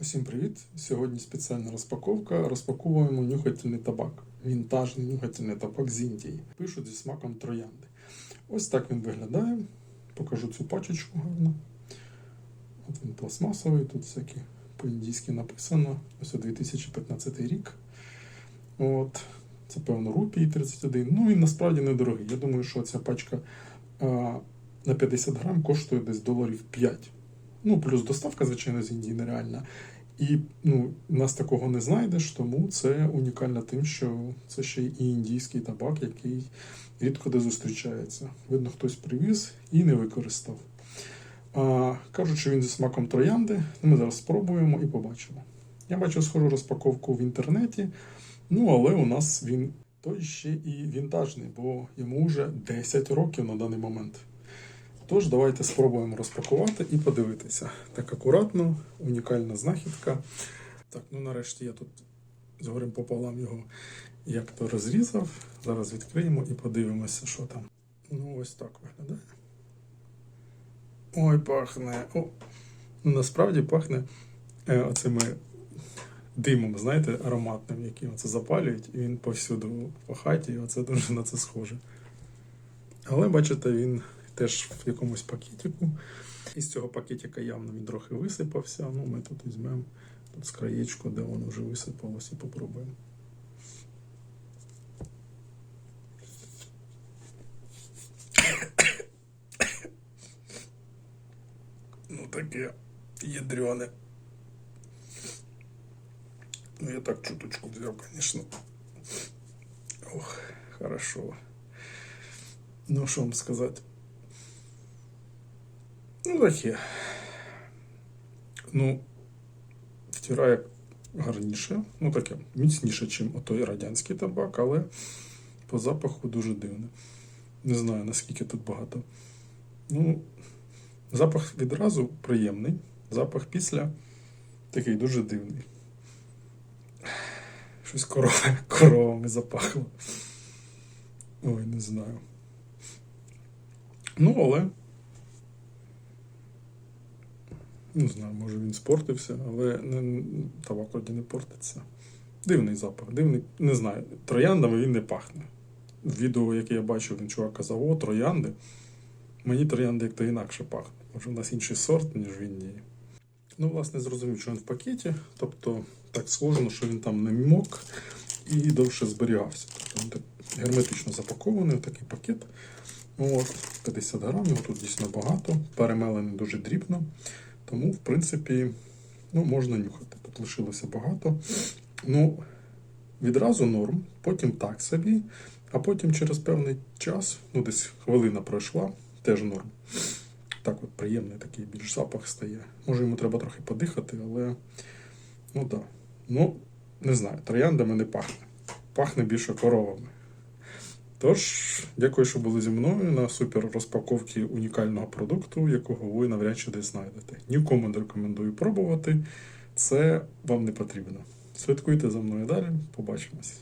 Усім привіт! Сьогодні спеціальна розпаковка. Розпаковуємо нюхательний табак. Вінтажний нюхательний табак з Індії. Пишуть зі смаком троянди. Ось так він виглядає. Покажу цю пачечку гарно. От він пластмасовий, тут всякі по-індійськи написано. Ось 2015 рік. От. Це певно рупії 31. Ну і насправді недорогий. Я думаю, що ця пачка а, на 50 грам коштує десь доларів 5. Ну, плюс доставка, звичайно, з Індії нереальна. І ну, нас такого не знайдеш, тому це унікально тим, що це ще й індійський табак, який рідко де зустрічається. Видно, хтось привіз і не використав. А, кажуть, що він зі смаком троянди. Ну, Ми зараз спробуємо і побачимо. Я бачу схожу розпаковку в інтернеті, ну але у нас він той ще і вінтажний, бо йому вже 10 років на даний момент. Тож, давайте спробуємо розпакувати і подивитися. Так акуратно, унікальна знахідка. Так, ну нарешті я тут згорем пополам його як то розрізав. Зараз відкриємо і подивимося, що там. Ну, ось так виглядає. Ой, пахне. О, ну, насправді пахне е, оцими димом, знаєте, ароматним, яким це запалюють, і він повсюду по хаті, і оце дуже на це схоже. Але бачите, він теж в якомусь пакетику. Із цього пакетика явно він трохи висипався. Ну, ми тут візьмемо тут з краєчку, де воно вже висипалось, і попробуємо. Ну, таке ядрене. Ну, я так чуточку взял, конечно. Ох, хорошо. Ну, що вам сказати? Ну, таке. Ну, втирає гарніше, ну таке, міцніше, ніж отой радянський табак, але по запаху дуже дивне. Не знаю, наскільки тут багато. Ну, запах відразу приємний, запах після такий дуже дивний. Щось корова, коровами запахло. Ой, не знаю. Ну, але. Не знаю, може він спортився, але табак вроді не портиться. Дивний запах, дивний, не знаю. Трояндами він не пахне. В відео, яке я бачив, він чувак казав, о, троянди. Мені троянди як то інакше пахне. Може, у нас інший сорт, ніж в Індії. Ну, власне, зрозумів, що він в пакеті. Тобто, так схоже, що він там не мок і довше зберігався. Тобто він так герметично запакований, такий пакет. От, 50 грам, його тут дійсно багато, перемелений дуже дрібно. Тому, в принципі, ну, можна нюхати. Тут лишилося багато. Ну, відразу норм, потім так собі, а потім через певний час, ну десь хвилина пройшла, теж норм. Так от приємний такий більш запах стає. Може йому треба трохи подихати, але ну так. Ну, не знаю, трояндами не пахне. Пахне більше коровами. Тож, дякую, що були зі мною на супер розпаковці унікального продукту, якого ви навряд чи десь знайдете. Нікому не рекомендую пробувати. Це вам не потрібно. Слідкуйте за мною далі. Побачимось.